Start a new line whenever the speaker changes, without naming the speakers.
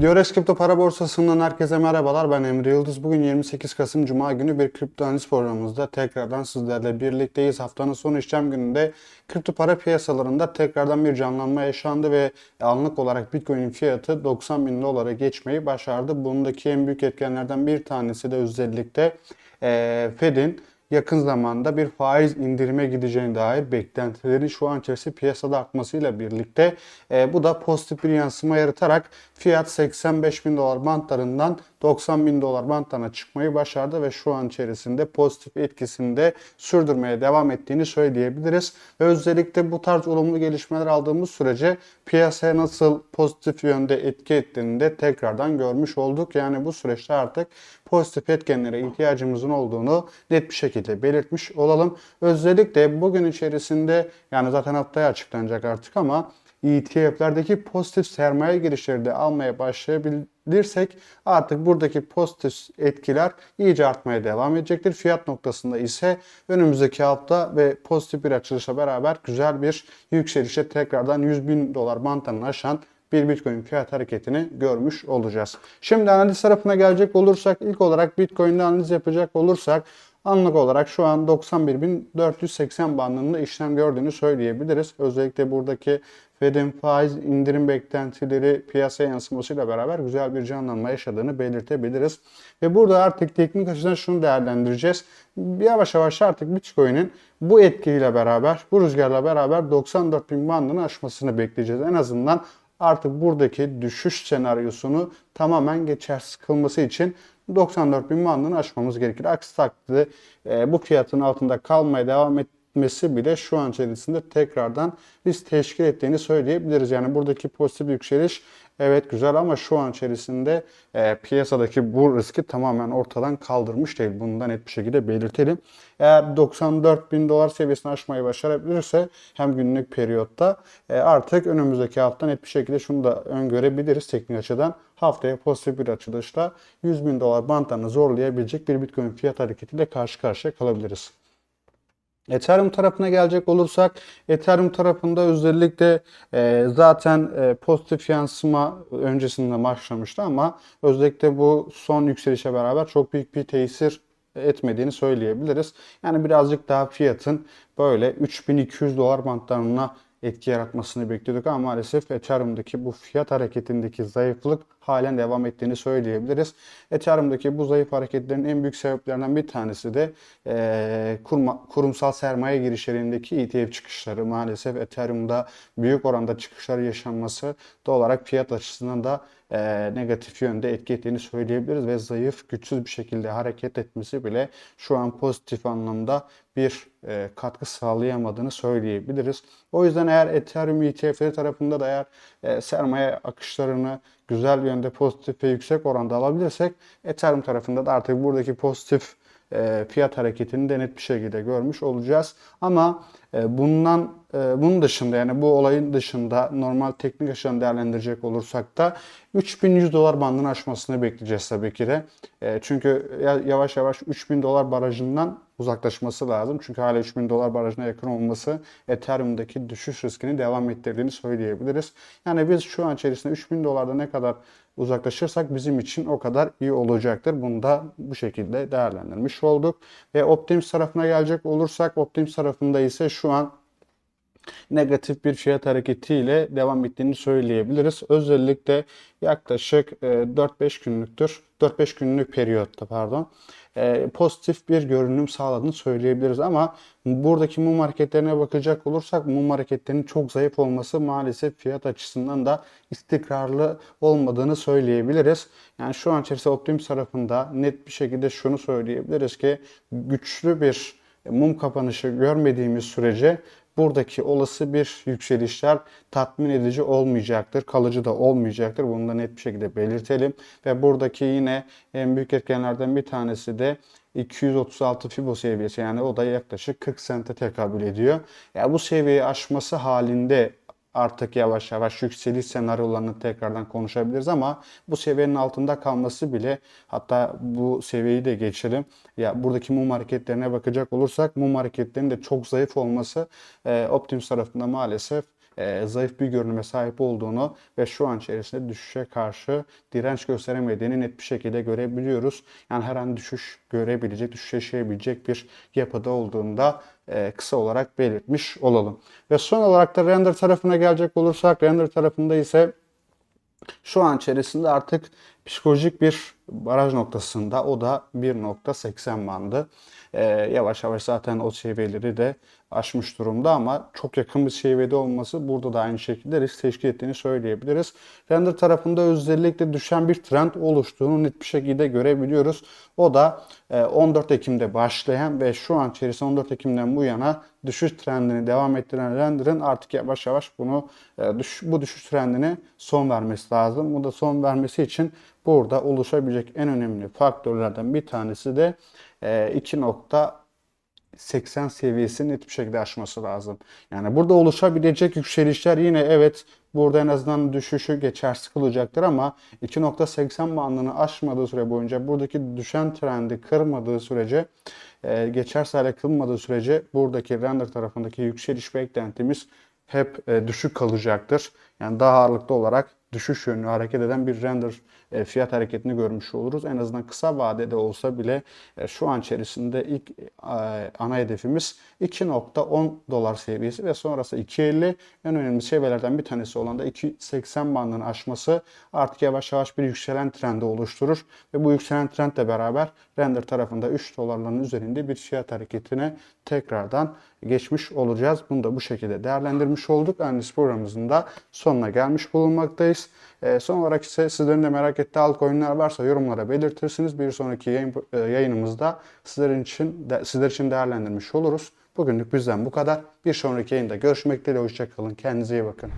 Diores Kripto Para Borsası'ndan herkese merhabalar. Ben Emre Yıldız. Bugün 28 Kasım Cuma günü bir kripto analiz programımızda tekrardan sizlerle birlikteyiz. Haftanın son işlem gününde kripto para piyasalarında tekrardan bir canlanma yaşandı ve anlık olarak Bitcoin'in fiyatı 90 bin dolara geçmeyi başardı. Bundaki en büyük etkenlerden bir tanesi de özellikle Fed'in yakın zamanda bir faiz indirime gideceğine dair beklentilerin şu an içerisinde piyasada artmasıyla birlikte e, bu da pozitif bir yansıma yaratarak fiyat 85 bin dolar bantlarından 90 bin dolar bantlarına çıkmayı başardı ve şu an içerisinde pozitif etkisini de sürdürmeye devam ettiğini söyleyebiliriz. Ve özellikle bu tarz olumlu gelişmeler aldığımız sürece piyasaya nasıl pozitif yönde etki ettiğini de tekrardan görmüş olduk. Yani bu süreçte artık pozitif etkenlere ihtiyacımızın olduğunu net bir şekilde belirtmiş olalım. Özellikle bugün içerisinde yani zaten haftaya açıklanacak artık ama ETF'lerdeki pozitif sermaye girişleri de almaya başlayabilirsek artık buradaki pozitif etkiler iyice artmaya devam edecektir. Fiyat noktasında ise önümüzdeki hafta ve pozitif bir açılışla beraber güzel bir yükselişe tekrardan 100 bin dolar bantını aşan bir Bitcoin fiyat hareketini görmüş olacağız. Şimdi analiz tarafına gelecek olursak ilk olarak Bitcoin'de analiz yapacak olursak anlık olarak şu an 91.480 bandında işlem gördüğünü söyleyebiliriz. Özellikle buradaki Fed'in faiz indirim beklentileri piyasaya yansımasıyla beraber güzel bir canlanma yaşadığını belirtebiliriz. Ve burada artık teknik açıdan şunu değerlendireceğiz. Yavaş yavaş artık Bitcoin'in bu etkiyle beraber, bu rüzgarla beraber 94 bin bandını aşmasını bekleyeceğiz. En azından artık buradaki düşüş senaryosunu tamamen geçersiz kılması için 94 bin bandını aşmamız gerekir. Aksi takdirde e, bu fiyatın altında kalmaya devam etmesi bile şu an içerisinde tekrardan risk teşkil ettiğini söyleyebiliriz. Yani buradaki pozitif yükseliş evet güzel ama şu an içerisinde e, piyasadaki bu riski tamamen ortadan kaldırmış değil. Bunu da net bir şekilde belirtelim. Eğer 94 bin dolar seviyesini aşmayı başarabilirse hem günlük periyotta e, artık önümüzdeki hafta net bir şekilde şunu da öngörebiliriz teknik açıdan. Haftaya pozitif bir açılışla 100 bin dolar bantlarını zorlayabilecek bir Bitcoin fiyat hareketiyle karşı karşıya kalabiliriz. Ethereum tarafına gelecek olursak Ethereum tarafında özellikle e, zaten e, pozitif yansıma öncesinde başlamıştı ama özellikle bu son yükselişe beraber çok büyük bir tesir etmediğini söyleyebiliriz. Yani birazcık daha fiyatın böyle 3200 dolar bantlarına etki yaratmasını bekliyorduk ama maalesef Ethereum'daki bu fiyat hareketindeki zayıflık halen devam ettiğini söyleyebiliriz. Ethereum'daki bu zayıf hareketlerin en büyük sebeplerinden bir tanesi de e, kurma, kurumsal sermaye girişlerindeki ETF çıkışları. Maalesef Ethereum'da büyük oranda çıkışlar yaşanması doğal olarak fiyat açısından da e, negatif yönde etki ettiğini söyleyebiliriz ve zayıf, güçsüz bir şekilde hareket etmesi bile şu an pozitif anlamda bir e, katkı sağlayamadığını söyleyebiliriz. O yüzden eğer Ethereum ETF'leri tarafında da eğer e, sermaye akışlarını güzel yönde pozitif ve yüksek oranda alabilirsek Ethereum tarafında da artık buradaki pozitif e, fiyat hareketini de net bir şekilde görmüş olacağız. Ama bundan e, bunun dışında yani bu olayın dışında normal teknik açıdan değerlendirecek olursak da 3100 dolar bandını aşmasını bekleyeceğiz tabii ki de. E, çünkü yavaş yavaş 3000 dolar barajından uzaklaşması lazım. Çünkü hala 3000 dolar barajına yakın olması Ethereum'daki düşüş riskini devam ettirdiğini söyleyebiliriz. Yani biz şu an içerisinde 3000 dolarda ne kadar uzaklaşırsak bizim için o kadar iyi olacaktır. Bunu da bu şekilde değerlendirmiş olduk. Ve Optimus tarafına gelecek olursak Optimus tarafında ise şu an negatif bir fiyat hareketiyle devam ettiğini söyleyebiliriz. Özellikle yaklaşık 4-5 e, günlüktür. 4-5 günlük periyotta pardon e, pozitif bir görünüm sağladığını söyleyebiliriz ama buradaki mum hareketlerine bakacak olursak mum hareketlerinin çok zayıf olması maalesef fiyat açısından da istikrarlı olmadığını söyleyebiliriz. Yani şu an içerisinde Optimus tarafında net bir şekilde şunu söyleyebiliriz ki güçlü bir mum kapanışı görmediğimiz sürece buradaki olası bir yükselişler tatmin edici olmayacaktır. Kalıcı da olmayacaktır. Bunu da net bir şekilde belirtelim. Ve buradaki yine en büyük etkenlerden bir tanesi de 236 Fibo seviyesi yani o da yaklaşık 40 sente tekabül ediyor. Ya yani bu seviyeyi aşması halinde artık yavaş yavaş yükseliş senaryolarını tekrardan konuşabiliriz ama bu seviyenin altında kalması bile hatta bu seviyeyi de geçelim. Ya buradaki mum hareketlerine bakacak olursak mum hareketlerinin de çok zayıf olması e, Optimus tarafında maalesef e, zayıf bir görünüme sahip olduğunu ve şu an içerisinde düşüşe karşı direnç gösteremediğini net bir şekilde görebiliyoruz. Yani her an düşüş görebilecek, düşüş yaşayabilecek bir yapıda olduğunda e, kısa olarak belirtmiş olalım. Ve son olarak da render tarafına gelecek olursak render tarafında ise şu an içerisinde artık psikolojik bir baraj noktasında o da 1.80 bandı. Ee, yavaş yavaş zaten o seviyeleri de aşmış durumda ama çok yakın bir seviyede olması burada da aynı şekilde risk teşkil ettiğini söyleyebiliriz. Render tarafında özellikle düşen bir trend oluştuğunu net bir şekilde görebiliyoruz. O da e, 14 Ekim'de başlayan ve şu an içerisinde 14 Ekim'den bu yana düşüş trendini devam ettiren render'ın artık yavaş yavaş bunu e, bu düşüş trendine son vermesi lazım. Bu da son vermesi için burada oluşabilecek en önemli faktörlerden bir tanesi de e, 2.80 seviyesini net bir şekilde aşması lazım. Yani burada oluşabilecek yükselişler yine evet burada en azından düşüşü geçersiz kılacaktır ama 2.80 bandını aşmadığı süre boyunca buradaki düşen trendi kırmadığı sürece e, geçersiz hale kılmadığı sürece buradaki render tarafındaki yükseliş beklentimiz hep e, düşük kalacaktır. Yani daha ağırlıklı olarak düşüş yönlü hareket eden bir render e, fiyat hareketini görmüş oluruz. En azından kısa vadede olsa bile e, şu an içerisinde ilk e, ana hedefimiz 2.10 dolar seviyesi ve sonrası 2.50 en önemli seviyelerden bir tanesi olan da 2.80 bandını aşması artık yavaş yavaş bir yükselen trendi oluşturur ve bu yükselen trendle beraber render tarafında 3 dolarların üzerinde bir fiyat hareketine tekrardan geçmiş olacağız. Bunu da bu şekilde değerlendirmiş olduk. Analiz programımızın da sonuna gelmiş bulunmaktayız. E, son olarak ise sizlerin de merak ettiği altcoin'ler varsa yorumlara belirtirsiniz. Bir sonraki yayın, e, yayınımızda sizlerin için de, sizler için değerlendirmiş oluruz. Bugünlük bizden bu kadar. Bir sonraki yayında görüşmek dileğiyle. Hoşçakalın. Kendinize iyi bakın.